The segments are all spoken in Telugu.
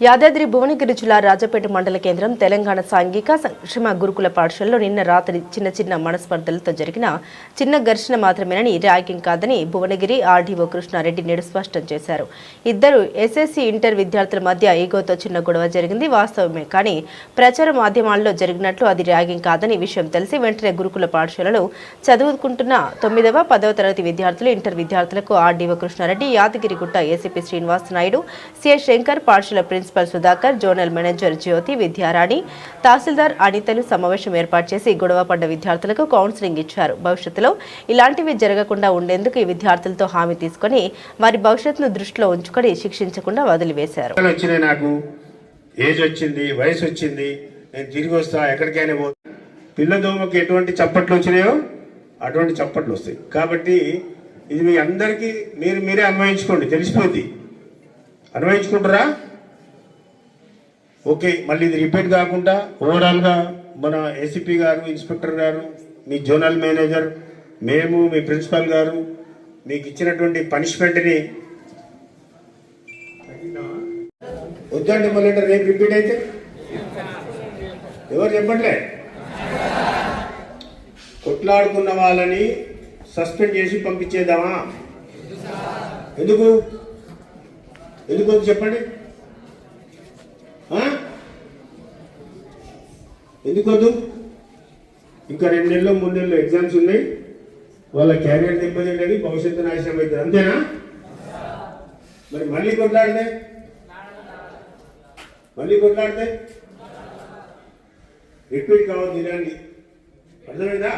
యాదాద్రి భువనగిరి జిల్లా రాజపేట మండల కేంద్రం తెలంగాణ సాంఘిక సంక్షేమ గురుకుల పాఠశాలలో నిన్న రాత్రి చిన్న చిన్న మనస్పర్ధలతో జరిగిన చిన్న ఘర్షణ మాత్రమేనని ర్యాగింగ్ కాదని భువనగిరి ఆర్డీఓ కృష్ణారెడ్డి నేడు స్పష్టం చేశారు. ఇద్దరు ఎస్ఎస్సి ఇంటర్ విద్యార్థుల మధ్య ఈగోతో చిన్న గొడవ జరిగింది. వాస్తవమే కానీ ప్రచార మాధ్యమాల్లో జరిగినట్లు అది ర్యాగింగ్ కాదని విషయం తెలిసి వెంటనే గురుకుల పాఠశాలలో చదువుకుంటున్న తొమ్మిదవ పదవ తరగతి విద్యార్థులు ఇంటర్ విద్యార్థులకు RDO Krishnareddy Yadagirigutta ACP Srinivas Naidu CS Shankar పాఠశాల principal principal Sudhakar zonal manager Jyothi Vidyarani తహసీల్దార్ అనితలు సమావేశం ఏర్పాటు చేసి గొడవ పడ్డ విద్యార్థులకు కౌన్సిలింగ్ ఇచ్చారు. భవిష్యత్తులో ఇలాంటివి జరగకుండా ఉండేందుకు ఈ విద్యార్థులతో హామీ తీసుకుని వారి భవిష్యత్తును దృష్టిలో ఉంచుకొని శిక్షించకుండా వదిలివేశారు. పిల్లలు నాకు? ఏజ్ వచ్చింది? వయసు వచ్చింది? నేను తిరిగి వస్తా? ఎక్కడికైనా పో? పిల్ల ఎటువంటి చప్పట్లు వచ్చినాయో అటువంటి చప్పట్లు వస్తాయి. కాబట్టి ఇది మీ అందరికీ మీరు మీరే అన్వయించుకోండి. తెలిసిపోద్ది. అన్వయించుకుంటారా? ఓకే మళ్ళీ ఇది రిపీట్ కాకుండా ఓవరాల్గా మన ఏసీపీ గారు ఇన్స్పెక్టర్ గారు మీ జోనల్ మేనేజర్ మేము మీ ప్రిన్సిపాల్ గారు మీకు ఇచ్చినటువంటి పనిష్మెంట్ని వద్దండి మళ్ళీ రేపు రిపీట్ అయితే. ఎవరు చెప్పట్లే? కొట్లాడుకున్న వాళ్ళని సస్పెండ్ చేసి పంపించేద్దామా? ఎందుకు? ఎందుకు చెప్పండి ఆ? ఎందుకు వద్దు ఇంకా రెండు నెలలు మూడు నెలలు ఎగ్జామ్స్ ఉన్నాయి. వాళ్ళ క్యారియర్ దెబ్బతింటది భవిష్యత్తు నాశనం అవుతుంది. అంతేనా? మరి మళ్ళీ కొట్లాడితే? మళ్ళీ కొట్లాడితే? రిపీట్ కావద్దు ఇలాంటి. అర్థమైందా?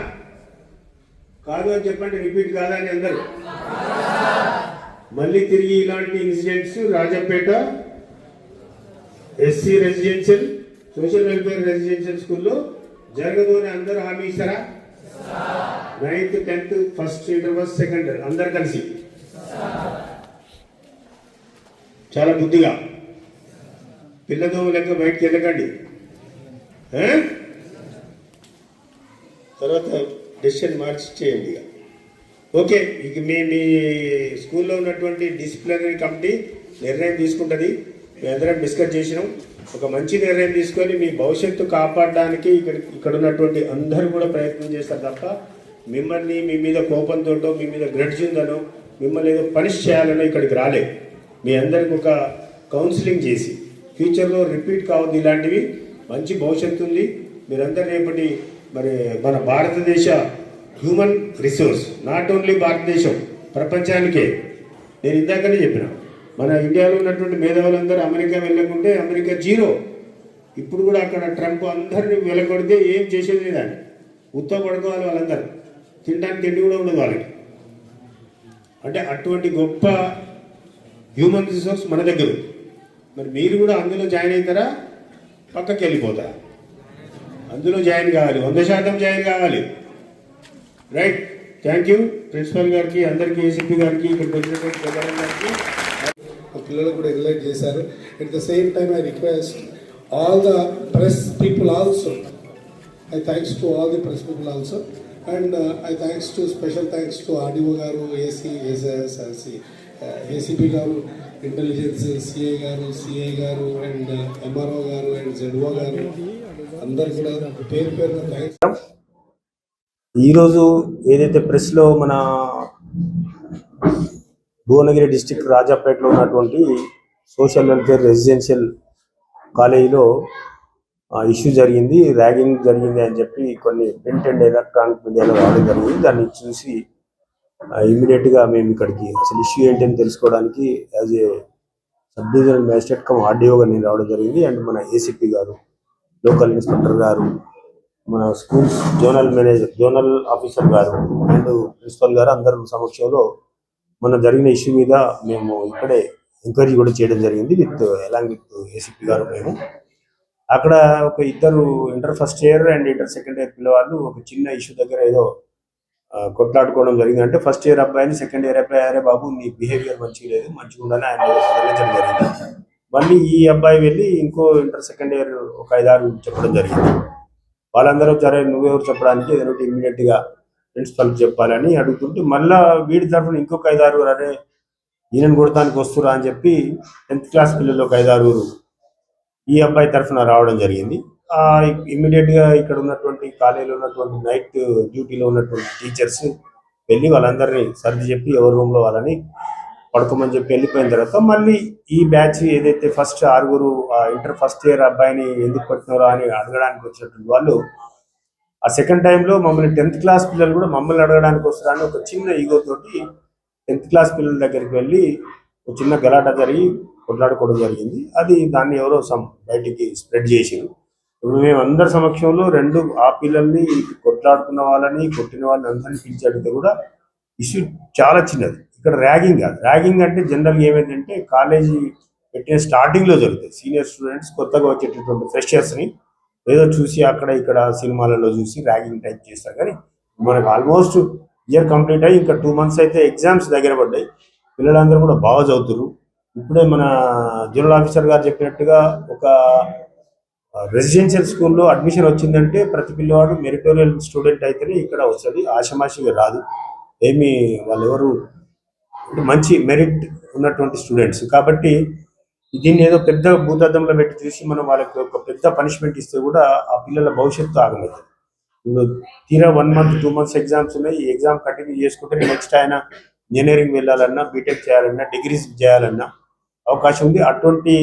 కాదు అని చెప్పండి రిపీట్ కాదని అందరు. మళ్ళీ తిరిగి ఇలాంటి incidents Rajampet SC residential social welfare residential స్కూల్లో జరగదు అని అందరూ హామీ ఇస్తారా? Ninth tenth first inter first second అందరు కలిసి. చాలా బుద్ధిగా. పిల్లదోమ లెక్క బయటికి వెళ్ళకండి. తర్వాత డెసిషన్ మార్చి చేయండి ఇక. ఓకే ఇక మీ మీ స్కూల్లో ఉన్నటువంటి డిసిప్లినరీ కమిటీ నిర్ణయం తీసుకుంటుంది. మేము అందరం డిస్కస్ చేసినాం. ఒక మంచి నిర్ణయం తీసుకొని మీ భవిష్యత్తు కాపాడడానికి ఇక్కడ ఇక్కడ ఉన్నటువంటి అందరూ కూడా ప్రయత్నం చేస్తారు తప్ప మిమ్మల్ని మీ మీద కోపంతో మీ మీద గ్రడ్జిందనో మిమ్మల్ని ఏదో పనిష్ చేయాలనో ఇక్కడికి రాలేదు మీ అందరికి ఒక కౌన్సిలింగ్ చేసి ఫ్యూచర్లో రిపీట్ కావద్దు ఇలాంటివి మంచి భవిష్యత్తు ఉంది. మీరందరూ రేపటి మరి మన భారతదేశ హ్యూమన్ రిసోర్స్ నాట్ ఓన్లీ భారతదేశం ప్రపంచానికే. నేను ఇందాకనే చెప్పినా. మన ఇండియాలో ఉన్నటువంటి మేధావులందరూ అమెరికా వెళ్ళకుంటే అమెరికా జీరో. ఇప్పుడు కూడా అక్కడ ట్రంప్ అందరిని వెళ్ళగొడితే ఏం చేసేది లేదని ఉత్త పడుకోవాలి వాళ్ళందరూ. తినడానికి తిండి కూడా ఉండదు వాళ్ళకి. అంటే అటువంటి గొప్ప హ్యూమన్ రిసోర్స్ మన దగ్గర మరి మీరు కూడా అందులో జాయిన్ అవుతారా? పక్కకి వెళ్ళిపోతారా? అందులో జాయిన్ కావాలి. వంద శాతం జాయిన్ కావాలి. రైట్. Thank you. ప్రిన్సిపల్ గారికి అందరికీ ఏసీపీ గారికి ఇక్కడికి వచ్చినటువంటి గారికి ఆ పిల్లలు కూడా ఎగ్లైట్ చేశారు. At the same time I request all the press people also I thanks to all the press people also and I thanks to special thanks to RDO గారు ఏసీ ఏసీ ఏసీపీ గారు ఇంటెలిజెన్స్ సిఏ గారు సిఐ గారు అండ్ ఎంఆర్ఓ గారు అండ్ జెడ్ఓ గారు అందరు కూడా పేరు పేరున థ్యాంక్స్ ఈరోజు ఏదైతే ప్రెస్లో మన భువనగిరి డిస్టిక్ రాజాపేటలో ఉన్నటువంటి సోషల్ వెల్ఫేర్ రెసిడెన్షియల్ కాలేజీలో ఇష్యూ జరిగింది. ర్యాగింగ్ జరిగింది అని చెప్పి కొన్ని ప్రింట్ అండ్ ఎలక్ట్రానిక్ మీడియాలో రావడం జరిగింది. దాన్ని చూసి ఇమ్మీడియట్గా మేము ఇక్కడికి అసలు ఇష్యూ ఏంటి అని తెలుసుకోవడానికి as a sub divisional magistrate cum ఆర్డీఓగా నేను రావడం జరిగింది. అండ్ మన ఏసీపీ గారు లోకల్ ఇన్స్పెక్టర్ గారు మన schools zonal manager zonal officer గారు అండ్ ప్రిన్సిపల్ గారు అందరి సమక్షంలో మన జరిగిన ఇష్యూ మీద మేము ఇక్కడే ఎంక్వైరీ కూడా చేయడం జరిగింది విత్ ఎలాంగ్ విత్ ఏసీపీ గారు మేము. అక్కడ ఒక ఇద్దరు inter first year and inter second year పిల్లవాళ్ళు ఒక చిన్న ఇష్యూ దగ్గర ఏదో కొట్లాడుకోవడం జరిగింది. అంటే ఫస్ట్ ఇయర్ అబ్బాయిని సెకండ్ ఇయర్ అబ్బాయి అరే బాబు నీ బిహేవియర్ మంచిగా లేదు మంచిగా ఉండాలని ఆయన వదిలించడం జరిగింది. మళ్ళీ ఈ అబ్బాయి వెళ్ళి ఇంకో ఇంటర్ సెకండ్ ఇయర్ ఒక ఐదారు చెప్పడం జరిగింది. వాళ్ళందరూ సరే నువ్వెవరు చెప్పడానికి ఏదో ఇమ్మీడియట్గా ప్రిన్సిపల్ చెప్పాలని అడుగుతుంటే మళ్ళా వీడి తరఫున ఇంకొక ఐదారుగురు అరే ఈయనను కొడతానికి వస్తురా అని చెప్పి టెన్త్ క్లాస్ పిల్లలు ఒక ఐదారుగురు ఈ అబ్బాయి తరఫున రావడం జరిగింది. ఆ, ఇమ్మీడియట్గా ఇక్కడ ఉన్నటువంటి కాలేజీలో ఉన్నటువంటి నైట్ డ్యూటీలో ఉన్నటువంటి టీచర్స్ వెళ్ళి వాళ్ళందరినీ సర్ది చెప్పి ఎవరి రూమ్లో వాళ్ళని పడుకోమని చెప్పి వెళ్ళిపోయిన తర్వాత మళ్ళీ ఈ బ్యాచ్ ఏదైతే ఫస్ట్ ఆరుగురు ఇంటర్ ఫస్ట్ ఇయర్ అబ్బాయిని ఎందుకు కొట్టినారో అని అడగడానికి వచ్చినటువంటి వాళ్ళు ఆ సెకండ్ టైంలో మమ్మల్ని టెన్త్ క్లాస్ పిల్లలు కూడా మమ్మల్ని అడగడానికి వస్తారని ఒక చిన్న ఈగో తోటి టెన్త్ క్లాస్ పిల్లల దగ్గరికి వెళ్ళి ఒక చిన్న గలాట జరిగి కొట్లాడుకోవడం జరిగింది. అది దాన్ని ఎవరో సమ్ బయటికి స్ప్రెడ్ చేసారు ఇప్పుడు మేము అందరి సమక్షంలో రెండు ఆ పిల్లల్ని కొట్లాడుకున్న వాళ్ళని కొట్టిన వాళ్ళని అందరినీ పిలిచి అడిగితే కూడా ఇష్యూ చాలా చిన్నది. ఇక్కడ ర్యాగింగ్ కాదు. ర్యాగింగ్ అంటే జనరల్గా ఏమైందంటే కాలేజీ పెట్టిన స్టార్టింగ్లో జరుగుతుంది సీనియర్ స్టూడెంట్స్ కొత్తగా వచ్చేటటువంటి ఫ్రెషర్స్ని ఏదో చూసి అక్కడ ఇక్కడ సినిమాలలో చూసి ర్యాగింగ్ టైప్ చేస్తారు. కానీ మనకు ఆల్మోస్ట్ ఇయర్ కంప్లీట్ అయ్యి ఇంకా టూ మంత్స్ అయితే ఎగ్జామ్స్ దగ్గర పడ్డాయి. పిల్లలందరూ కూడా బాగా చదువుతున్నారు ఇప్పుడే మన జనరల్ ఆఫీసర్ గారు చెప్పినట్టుగా ఒక రెసిడెన్షియల్ స్కూల్లో అడ్మిషన్ వచ్చిందంటే ప్రతి పిల్లవాడు మెరిటోరియల్ స్టూడెంట్ అయితేనే ఇక్కడ వస్తుంది. ఆషమాషిగా రాదు. ఏమి వాళ్ళు ఎవరు మంచి మెరిట్ ఉన్నటువంటి స్టూడెంట్స్ కాబట్టి దీన్ని ఏదో పెద్ద భూతద్దంలో పెట్టి చూసి మనం వాళ్ళకి ఒక పెద్ద పనిష్మెంట్ ఇస్తే కూడా ఆ పిల్లల భవిష్యత్తు ఆగలేదు. ఇప్పుడు తీరా one month two months exams ఉన్నాయి. ఈ ఎగ్జామ్ కంటిన్యూ చేసుకుంటే నెక్స్ట్ ఆయన ఇంజనీరింగ్ వెళ్ళాలన్నా బీటెక్ చేయాలన్నా డిగ్రీస్ చేయాలన్నా అవకాశం ఉంది. అటువంటి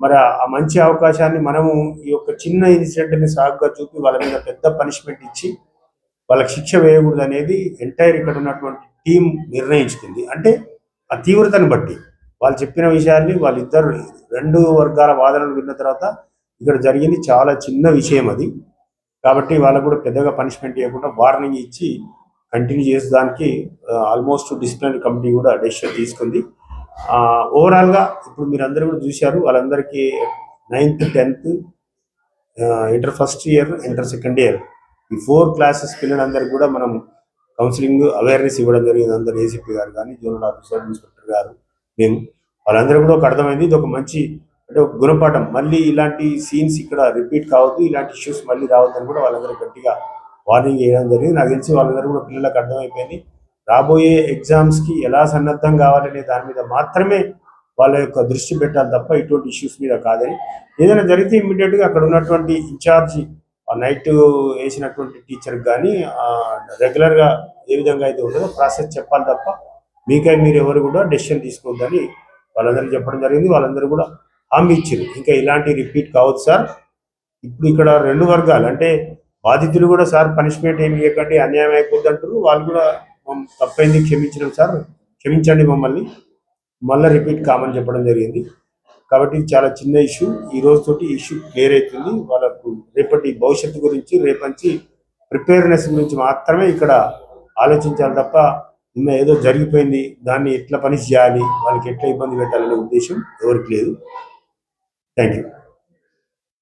మరి ఆ మంచి అవకాశాన్ని మనము ఈ యొక్క చిన్న ఇన్సిడెంట్ని సాగుగా చూపి వాళ్ళ మీద పెద్ద పనిష్మెంట్ ఇచ్చి వాళ్ళకి శిక్ష వేయకూడదు అనేది ఎంటైర్ ఇక్కడ ఉన్నటువంటి టీం నిర్ణయించుకుంది. అంటే ఆ తీవ్రతను బట్టి వాళ్ళు చెప్పిన విషయాన్ని వాళ్ళిద్దరు రెండు వర్గాల వాదనలు విన్న తర్వాత ఇక్కడ జరిగింది చాలా చిన్న విషయం అది. కాబట్టి వాళ్ళకు కూడా పెద్దగా పనిష్మెంట్ ఇవ్వకుండా వార్నింగ్ ఇచ్చి కంటిన్యూ చేసేదానికి ఆల్మోస్ట్ డిసిప్లినరీ కమిటీ కూడా డెసిషన్ తీసుకుంది. ఓవరాల్గా ఇప్పుడు మీరు అందరూ కూడా చూశారు వాళ్ళందరికీ ninth tenth inter first year inter second year ఈ ఫోర్ క్లాసెస్ పిల్లలందరికీ కూడా మనం కౌన్సిలింగ్ అవేర్నెస్ ఇవ్వడం జరిగింది. అందరు ఏసీపీ గారు కానీ జోనల్ ఆఫీసర్ ఇన్స్పెక్టర్ గారు మేము వాళ్ళందరూ కూడా ఒక అర్థమైంది. ఇది ఒక మంచి అంటే ఒక గుణపాఠం. మళ్ళీ ఇలాంటి సీన్స్ ఇక్కడ రిపీట్ కావద్దు ఇలాంటి ఇష్యూస్ మళ్ళీ రావద్దని కూడా వాళ్ళందరూ గట్టిగా వార్నింగ్ చేయడం జరిగింది. నాకు తెలిసి వాళ్ళందరూ కూడా పిల్లలకు అర్థమైపోయింది. రాబోయే ఎగ్జామ్స్కి ఎలా సన్నద్ధం కావాలనే దాని మీద మాత్రమే వాళ్ళ యొక్క దృష్టి పెట్టాలి తప్ప ఇటువంటి ఇష్యూస్ మీద కాదని. ఏదైనా జరిగితే ఇమ్మీడియట్గా అక్కడ ఉన్నటువంటి ఇన్ఛార్జ్ ఆ నైట్ వేసినటువంటి టీచర్ కానీ రెగ్యులర్గా ఏ విధంగా అయితే ఉంటుందో ప్రాసెస్ చెప్పాలి తప్ప మీకై మీరు ఎవరు కూడా డెసిషన్ తీసుకోవద్దని వాళ్ళందరూ చెప్పడం జరిగింది. వాళ్ళందరూ కూడా హామీ ఇచ్చారు. ఇంకా ఇలాంటి రిపీట్ కావద్దు సార్. ఇప్పుడు ఇక్కడ రెండు వర్గాలు అంటే బాధితులు కూడా సార్ పనిష్మెంట్ ఏమి ఇవ్వకండి అన్యాయం అయిపోద్ది అంటారు వాళ్ళు కూడా తప్పైంది క్షమించడం సార్. క్షమించండి మమ్మల్ని. మళ్ళీ రిపీట్ కామని చెప్పడం జరిగింది. కాబట్టి చాలా చిన్న ఇష్యూ. ఈ రోజుతోటి ఇష్యూ క్లియర్ అవుతుంది. వాళ్ళకు రేపటి భవిష్యత్తు గురించి రేపంచి ప్రిపేర్నెస్ గురించి మాత్రమే ఇక్కడ ఆలోచించాలి తప్ప ఏదో జరిగిపోయింది దాన్ని ఎట్లా పనిష్ చేయాలి వాళ్ళకి ఎట్లా ఇబ్బంది పెట్టాలనే ఉద్దేశం ఎవరికి లేదు. Thank you